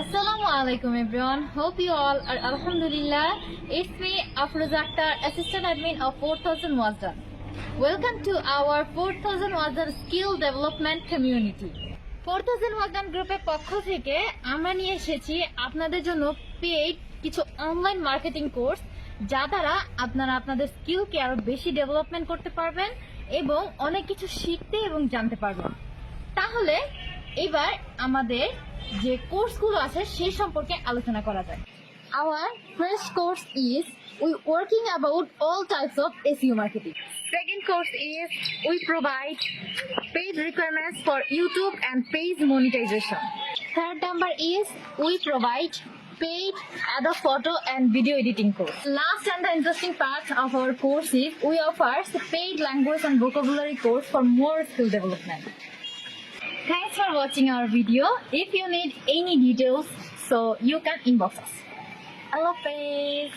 আসসালামু আলাইকুম everyone hope you all are আলহামদুলিল্লাহ it's me Afroz Akter assistant admin of four thousand Wazar welcome to our four thousand Wazar skill development community four thousand Wazar গ্রুপের পক্ষ থেকে আমরা নিয়ে এসেছি আপনাদের জন্য পেইড কিছু অনলাইন মার্কেটিং কোর্স যা দ্বারা আপনারা আপনাদের স্কিলকে আরও বেশি ডেভেলপমেন্ট করতে পারবেন এবং অনেক কিছু শিখতে এবং জানতে পারবেন। তাহলে, এবার আমাদের যে কোর্সগুলো আছে সেই সম্পর্কে আলোচনা করা যায়। Our first course is we working about all types of SEO marketing second course is we provide paid requirements for YouTube and page monetization third number is we provide paid ad of photo and video editing course last and the interesting part of our course is we offers paid language and vocabulary course for more skill development Thanks for watching our video. If you need any details, so you can inbox us. Allah Hafiz.